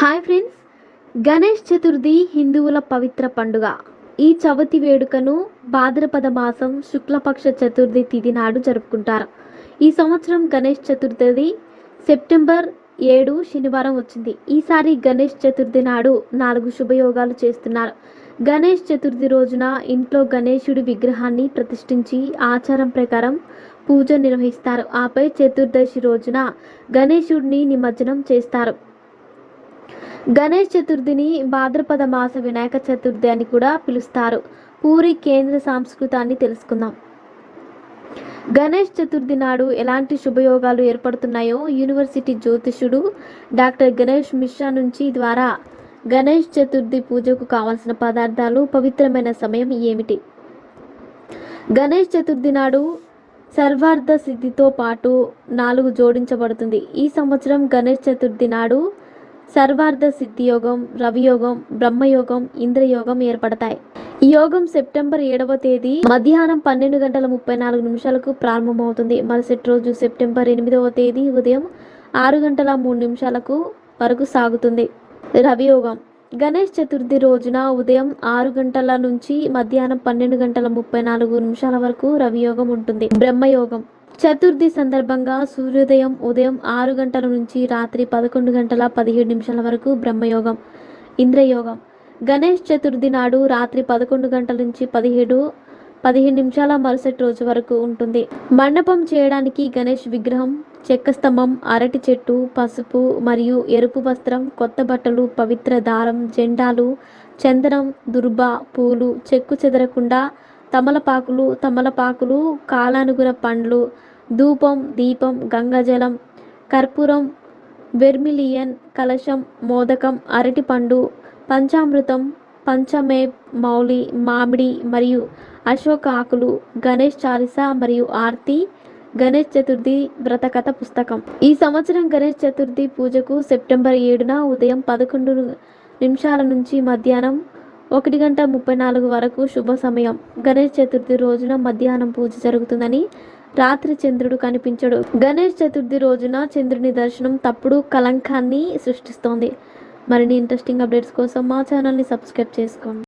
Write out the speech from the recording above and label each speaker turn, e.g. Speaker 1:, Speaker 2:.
Speaker 1: Hi friends. Ganesh Chaturthi హిందువుల పవిత్ర పండుగ. ఈ చవితి వేడుకను భాద్రపద మాసం శుక్లపక్ష చతుర్థి తిథి నాడు జరుపుకుంటారు. ఈ సంవత్సరం గణేష్ చతుర్థి సెప్టెంబర్ ఏడు శనివారం వచ్చింది. ఈసారి గణేష్ చతుర్థి నాడు నాలుగు శుభయోగాలు చేస్తున్నారు. గణేష్ చతుర్థి రోజున ఇంట్లో గణేశుడి విగ్రహాన్ని ప్రతిష్ఠించి ఆచారం ప్రకారం పూజ నిర్వహిస్తారు. ఆపై చతుర్దశి రోజున గణేశుడిని నిమజ్జనం చేస్తారు. గణేష్ చతుర్థిని భాద్రపద మాస వినాయక చతుర్థి అని కూడా పిలుస్తారు. పూరి కేంద్ర సంస్కృతాన్ని తెలుసుకుందాం. గణేష్ చతుర్థి నాడు ఎలాంటి శుభయోగాలు ఏర్పడుతున్నాయో యూనివర్సిటీ జ్యోతిషుడు డాక్టర్ గణేష్ మిశ్రా నుంచి ద్వారా గణేష్ చతుర్థి పూజకు కావలసిన పదార్థాలు పవిత్రమైన సమయం ఏమిటి? గణేష్ చతుర్థి నాడు సర్వార్థ సిద్ధితో పాటు నాలుగు జోడించబడుతుంది. ఈ సంవత్సరం గణేష్ చతుర్థి నాడు సర్వార్థ సిద్ధి యోగం రవియోగం బ్రహ్మయోగం ఇంద్రయోగం ఏర్పడతాయి. ఈ యోగం సెప్టెంబర్ ఏడవ తేదీ మధ్యాహ్నం పన్నెండు గంటల ముప్పై నాలుగు నిమిషాలకు ప్రారంభమవుతుంది. మరుసటి రోజు సెప్టెంబర్ ఎనిమిదవ తేదీ ఉదయం ఆరు గంటల మూడు నిమిషాలకు వరకు సాగుతుంది. రవియోగం. గణేష్ చతుర్థి రోజున ఉదయం ఆరు గంటల నుంచి మధ్యాహ్నం పన్నెండు గంటల ముప్పై నాలుగు నిమిషాల వరకు రవియోగం ఉంటుంది. బ్రహ్మయోగం. చతుర్థి సందర్భంగా సూర్యోదయం ఉదయం ఆరు గంటల నుంచి రాత్రి పదకొండు గంటల పదిహేడు నిమిషాల వరకు బ్రహ్మయోగం ఇంద్రయోగం. గణేష్ చతుర్థి నాడు రాత్రి పదకొండు గంటల నుంచి పదిహేడు పదిహేను నిమిషాల మరుసటి రోజు వరకు ఉంటుంది. మండపం చేయడానికి గణేష్ విగ్రహం చెక్క స్తంభం అరటి చెట్టు పసుపు మరియు ఎరుపు వస్త్రం కొత్త బట్టలు పవిత్ర దారం జెండాలు చందనం దుర్బ పూలు చెక్కు చెదరకుండా తమలపాకులు తమలపాకులు కాలానుగుణ పండ్లు ధూపం దీపం గంగజలం కర్పూరం వెర్మిలియన్ కలశం మోదకం అరటిపండు పంచామృతం పంచమే మౌలి మామిడి మరియు అశోక ఆకులు గణేష్ చాలీస మరియు ఆర్తి గణేష్ చతుర్థి వ్రతకథ పుస్తకం. ఈ సంవత్సరం గణేష్ చతుర్థి పూజకు సెప్టెంబర్ ఏడున ఉదయం పదకొండు నిమిషాల నుంచి మధ్యాహ్నం ఒకటి గంట ముప్పై నాలుగు వరకు శుభ సమయం. గణేష్ చతుర్థి రోజున మధ్యాహ్నం పూజ జరుగుతుందని రాత్రి చంద్రుడు కనిపించడు. గణేష్ చతుర్థి రోజున చంద్రుని దర్శనం తప్పుడు కలంకాన్ని సృష్టిస్తోంది. మరిన్ని ఇంట్రెస్టింగ్ అప్డేట్స్ కోసం మా ఛానల్ని సబ్స్క్రైబ్ చేసుకోండి.